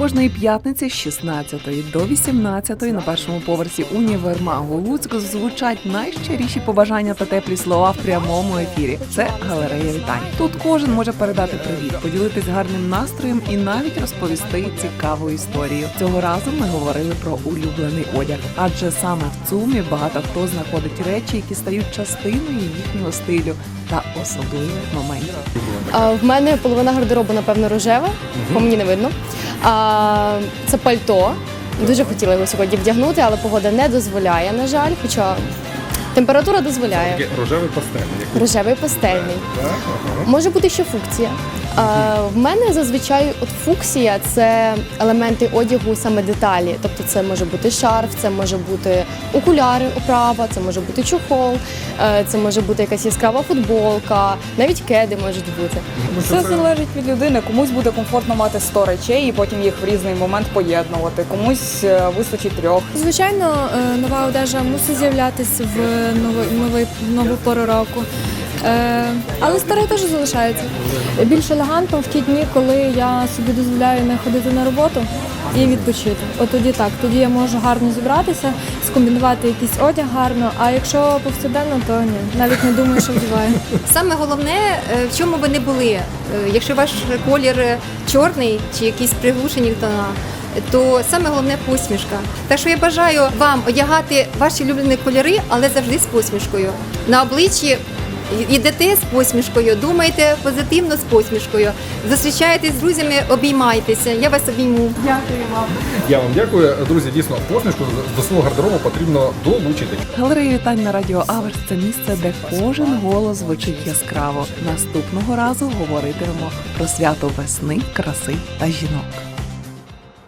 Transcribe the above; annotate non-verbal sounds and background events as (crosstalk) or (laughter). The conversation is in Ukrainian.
Кожної п'ятниці з 16 до 18 на першому поверсі універмагу Луцьк звучать найщиріші побажання та теплі слова в прямому ефірі. Це галерея вітань. Тут кожен може передати привіт, поділитись гарним настроєм і навіть розповісти цікаву історію. Цього разу ми говорили про улюблений одяг, адже саме в ЦУМі багато хто знаходить речі, які стають частиною їхнього стилю та особливих моментів. А, в мене половина гардеробу, напевно, рожева, по мені не видно. Це пальто. Дуже хотіла його сьогодні вдягнути, але погода не дозволяє, на жаль. Хоча температура дозволяє. Рожевий пастельний. Рожевий пастельний. Може бути ще фукція. В мене зазвичай от фуксія це елементи одягу, саме деталі. Тобто це може бути шарф, це може бути окуляри, оправа, це може бути чохол, е, це може бути якась яскрава футболка, навіть кеди можуть бути. Все залежить від людини. Комусь буде комфортно мати 100 речей і потім їх в різний момент поєднувати. Комусь е, вистачить трьох. Звичайно, е, нова одежа мусить з'являтися в новий, нову пору року. Е, Але старе теж залишається. Більш елегантно в ті дні, коли я собі дозволяю не ходити на роботу і відпочити. От тоді так, тоді я можу гарно зібратися, скомбінувати якийсь одяг гарно. А якщо повсякденно, то ні, навіть не думаю, що вдіваю. (laughs) Саме головне, е, в чому ви не були. Е, Якщо ваш колір чорний чи якісь приглушені тона, то саме головне посмішка. Так що я бажаю вам одягати ваші улюблені кольори, але завжди з посмішкою. На обличчі йдете з посмішкою, думайте позитивно з посмішкою. Зустрічаєтесь з друзями, обіймайтеся. Я вас обійму. Я вам дякую. Друзі, дійсно, посмішку до свого гардеробу потрібно долучити. Галерея вітань на радіо Аверс це місце, де кожен голос звучить яскраво. Наступного разу говоритимемо про свято весни, краси та жінок.